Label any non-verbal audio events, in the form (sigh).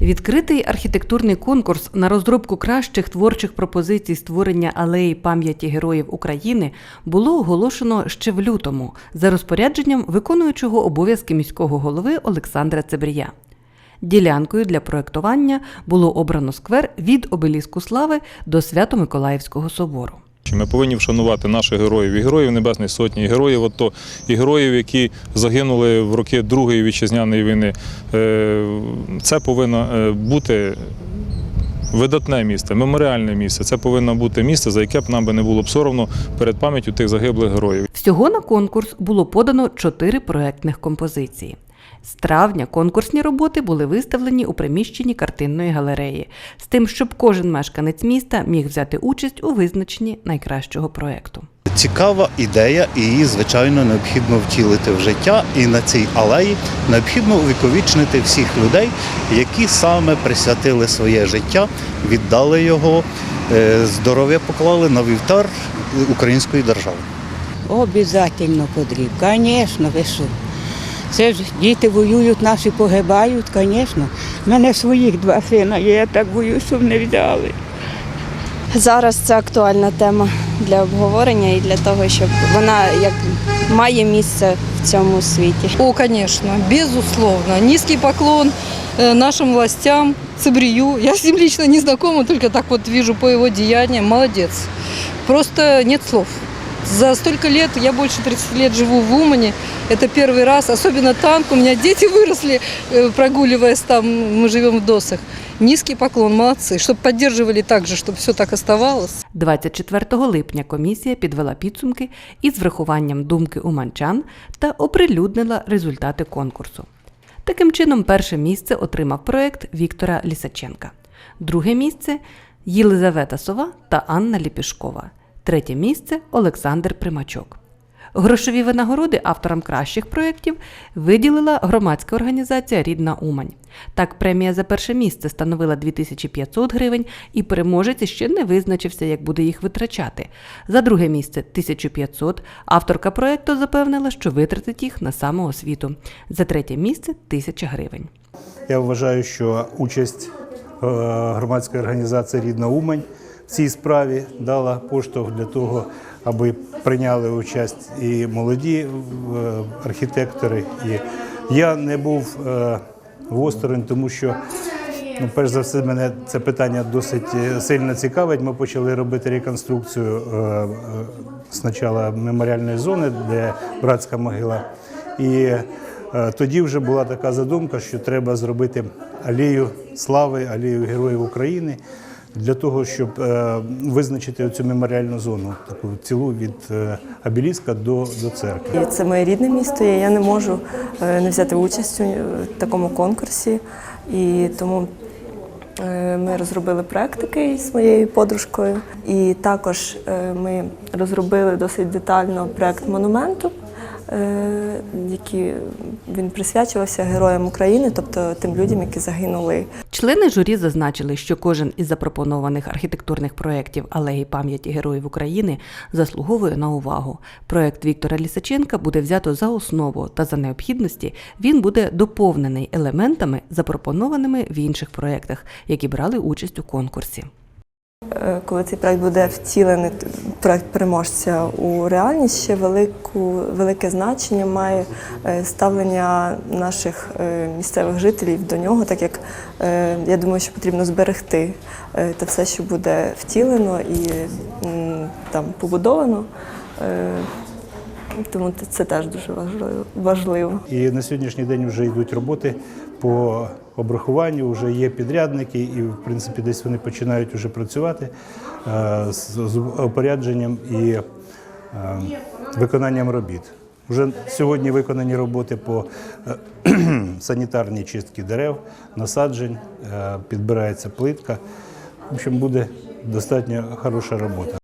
Відкритий архітектурний конкурс на розробку кращих творчих пропозицій створення алеї пам'яті героїв України було оголошено ще в лютому за розпорядженням виконуючого обов'язки міського голови Олександра Цебрія. Ділянкою для проектування було обрано сквер від обеліску слави до Свято-Миколаївського собору. Ми повинні вшанувати наших героїв і героїв Небесної Сотні, і героїв АТО, і героїв, які загинули в роки Другої вітчизняної війни. Е, Це повинно е, бути видатне місце, меморіальне місце. Це повинно бути місце, за яке б нам би не було б соромно перед пам'яттю тих загиблих героїв. Всього на конкурс було подано чотири проектних композиції. З травня конкурсні роботи були виставлені у приміщенні картинної галереї, з тим, щоб кожен мешканець міста міг взяти участь у визначенні найкращого проекту. Цікава ідея, і її, звичайно, необхідно втілити в життя. І на цій алеї необхідно увіковічнити всіх людей, які саме присвятили своє життя, віддали його, е, здоров'я поклали на вівтар української держави. Обязательно потрібно. Звісно, ви що. Це ж діти воюють, наші погибають, звісно. У мене своїх два сина є, я так боюсь, щоб не взяли. Зараз це актуальна тема для обговорення і для того, щоб вона як має місце в цьому світі. О, конечно, безусловно. Низкий поклон э, нашим властям, Цибрию. Я с ним лично не знакома, только так вот вижу по его деяниям. Молодец. Просто нет слов. За столько лет, я больше 30 лет живу в Умане, это первый раз, особенно танк, у меня дети выросли, э, прогуливаясь там, мы живем в Досах. Низкий поклон, молодцы, чтобы поддерживали так же, чтобы все так оставалось. 24 липня комісія підвела підсумки із врахуванням думки уманчан та оприлюднила результати конкурсу. Таким чином, перше місце отримав проект Віктора Лісаченка, друге місце Єлизавета Сова та Анна Ліпішкова, третє місце Олександр Примачок. Грошові винагороди авторам кращих проєктів виділила громадська організація Рідна Умань. Так, премія за перше місце становила 2500 гривень, і переможець ще не визначився, як буде їх витрачати. За друге місце 1500. Авторка проєкту запевнила, що витратить їх на самоосвіту. За третє місце 1000 гривень. Я вважаю, що участь е, громадської організації Рідна Умань цій справі дала поштовх для того, аби прийняли участь і молоді е, архітектори. І я не був е, осторонь, тому що. Ну, перш за все, мене це питання досить е, сильно цікавить. Ми почали робити реконструкцію спочатку меморіальної зони, де братська могила. І тоді вже була така задумка, що треба зробити алею слави, алею героїв України для того, щоб е, визначити цю меморіальну зону, таку цілу від е, обеліска до, до церкви. Це моє рідне місто, і я не можу е, не взяти участь у такому конкурсі. І тому ми розробили проект такий з моєю подружкою. І також ми розробили досить детально проект монументу, е, який він присвячувався героям України, тобто тим людям, які загинули Члени журі зазначили, що кожен із запропонованих архітектурних проєктів алеї пам'яті героїв України заслуговує на увагу. Проєкт Віктора Лісаченка буде взято за основу та за необхідності він буде доповнений елементами, запропонованими в інших проєктах, які брали участь у конкурсі. Е, Коли цей проект буде втілений, проект переможця у реальність, ще велику, велике значення має е, ставлення наших е, місцевих жителів до нього, так як я думаю, що потрібно зберегти те все, що буде втілено і там побудовано. Тому це- теж дуже важливо-. І на сьогоднішній день вже йдуть роботи по обрахуванню, вже є підрядники, і в принципі десь вони починають вже працювати е, з, опорядженням і е, виконанням робіт. Вже сьогодні виконані роботи по е, (clears throat) санітарній чистці дерев, насаджень, підбирається плитка. В общем, буде достатньо хороша робота.